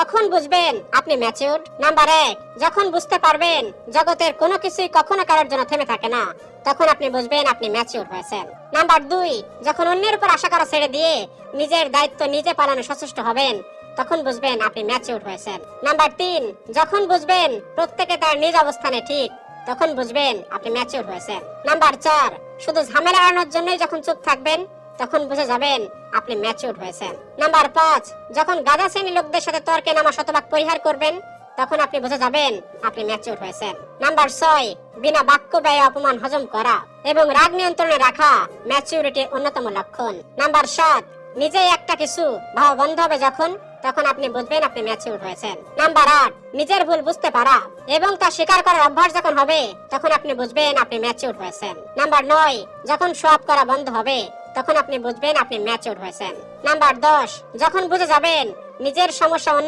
কখন বুঝবেন? আপনি ম্যাচিউরড নাম্বার এক, যখন বুঝতে পারবেন, জগতের কোনো কিছুই কখনো কারোর জন্য থেমে থাকে না, তখন আপনি বুঝবেন আপনি ম্যাচিউর হয়েছেন। নাম্বার দুই, যখন অন্যের উপর আশা করা ছেড়ে দিয়ে নিজের দায়িত্ব নিজে পালনে সচেষ্ট হবেন, তখন বুঝবেন আপনি ম্যাচিউর হয়েছেন। নাম্বার তিন, যখন বুঝবেন প্রত্যেকে তার নিজ অবস্থানে ঠিক, তখন বুঝবেন আপনি ম্যাচিউর হয়েছেন। নাম্বার চার, শুধু ঝামেলা এড়ানোর জন্যই যখন চুপ থাকবেন তখন বুঝে যাবেন আপনি ম্যাচিউর হয়েছেন। নাম্বার পাঁচ, যখন গাদা শ্রেণি লোকদের সাথে তর্কে নামা শতভাগ পরিহার করবেন, তখন আপনি বুঝে যাবেন আপনি ম্যাচিউর হয়েছেন। নাম্বার ছয়, বিনা বাক্য ব্যয় অপমান হজম করা এবং রাগ নিয়ন্ত্রণে রাখা ম্যাচিউরিটির অন্যতম লক্ষণ। নাম্বার সাত, নিজেই একটা কিছু ভাবা বন্ধ হবে যখন, তখন আপনি বুঝবেন আপনি ম্যাচিউর হয়েছেন। নাম্বার আট, নিজের ভুল বুঝতে পারা এবং তা স্বীকার করার অভ্যাস যখন হবে, তখন আপনি বুঝবেন আপনি ম্যাচিউর হয়েছেন। নাম্বার নয়, যখন সব করা বন্ধ হবে তখন আপনি বুঝবেন আপনি ম্যাচিউর হয়েছেন। নাম্বার দশ যখন বুঝে যাবেন নিজের সমস্যা